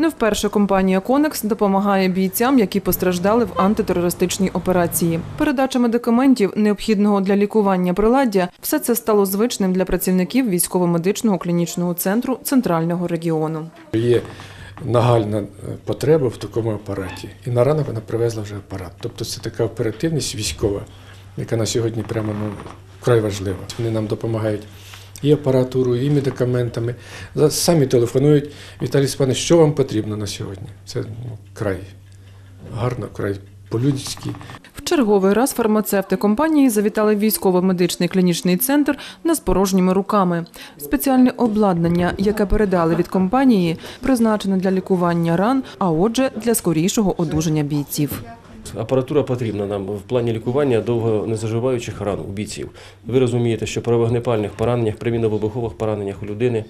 Не вперше компанія Конекс допомагає бійцям, які постраждали в антитерористичній операції. Передача медикаментів, необхідного для лікування приладдя, все це стало звичним для працівників військово-медичного клінічного центру центрального регіону. Є нагальна потреба в такому апараті. І на ранок вона привезла вже апарат. Тобто це така оперативність військова, яка на сьогодні прямо ну, вкрай важлива. Вони нам допомагають і апаратурою, і медикаментами. Самі телефонують. Віталій Степанович, що вам потрібно на сьогодні? Це ну, край гарно, край по-людськи. В черговий раз фармацевти компанії завітали військово-медичний клінічний центр не з порожніми руками. Спеціальне обладнання, яке передали від компанії, призначене для лікування ран, а отже, для скорішого одужання бійців. Апаратура потрібна нам в плані лікування довго незаживаючих ран у бійців. Ви розумієте, що при вогнепальних пораненнях, при мінно-вибухових пораненнях у людини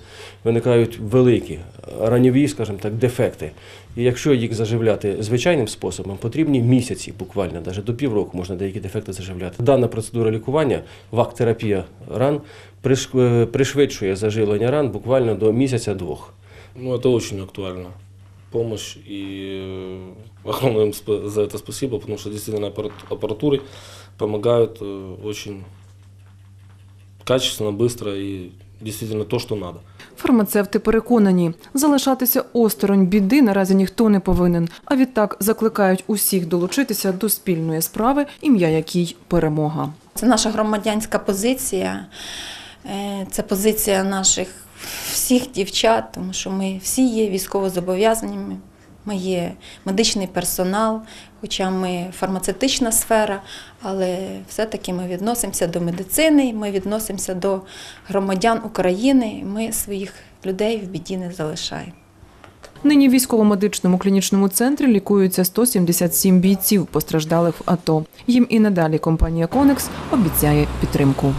виникають великі раньові, скажімо так, дефекти. І якщо їх заживляти звичайним способом, потрібні місяці, буквально, навіть до півроку можна деякі дефекти заживляти. Дана процедура лікування, вак-терапія ран, е, пришвидшує заживлення ран буквально до місяця-двох. Ну, это очень актуально. Помощь и э, огромное им сп- за это спасибо, потому что действительно аппарат- аппаратуры помогают э, очень качественно, быстро и действительно то, что надо. Фармацевти переконані, залишатися осторонь біди наразі ніхто не повинен. А відтак закликають усіх долучитися до спільної справи, ім'я якій перемога. Це наша громадянська позиція, е, це позиція наших всіх дівчат, тому що ми всі є військовозобов'язаними, ми є медичний персонал, хоча ми фармацевтична сфера, але все-таки ми відносимося до медицини, ми відносимося до громадян України, ми своїх людей в біді не залишаємо. Нині в військово-медичному клінічному центрі лікуються 177 бійців, постраждалих в АТО. Їм і надалі компанія Конекс обіцяє підтримку.